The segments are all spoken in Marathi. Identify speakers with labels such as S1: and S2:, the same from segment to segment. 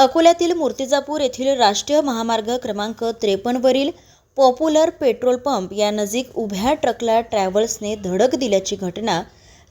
S1: अकोल्यातील मूर्तिजापूर येथील राष्ट्रीय महामार्ग क्रमांक त्रेपन्नवरील पॉप्युलर पेट्रोल पंप या नजीक उभ्या ट्रकला ट्रॅव्हल्सने धडक दिल्याची घटना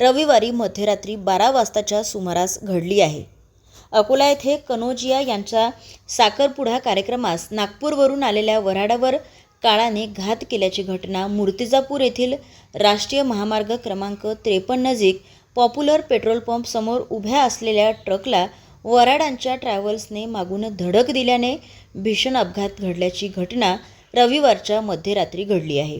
S1: रविवारी मध्यरात्री बारा वाजताच्या सुमारास घडली आहे. अकोला येथे कनोजिया यांच्या साखरपुडा कार्यक्रमास नागपूरवरून आलेल्या वऱ्हाडावर काळाने घात केल्याची घटना मूर्तिजापूर येथील राष्ट्रीय महामार्ग क्रमांक त्रेपन्न नजीक पॉप्युलर पेट्रोल पंप समोर उभ्या असलेल्या ट्रकला वराडांच्या ट्रॅव्हल्सने मागून धडक दिल्याने भीषण अपघात घडल्याची घटना रविवारच्या मध्यरात्री घडली आहे.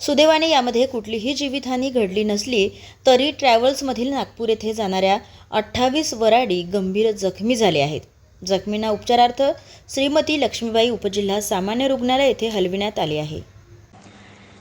S1: सुदैवाने यामध्ये कुठलीही जीवितहानी घडली नसली तरी ट्रॅव्हल्समधील नागपूर येथे जाणाऱ्या अठ्ठावीस वराडी गंभीर जखमी झाले आहेत. जखमींना उपचारार्थ श्रीमती लक्ष्मीबाई उपजिल्हा सामान्य रुग्णालय येथे हलविण्यात आले आहे.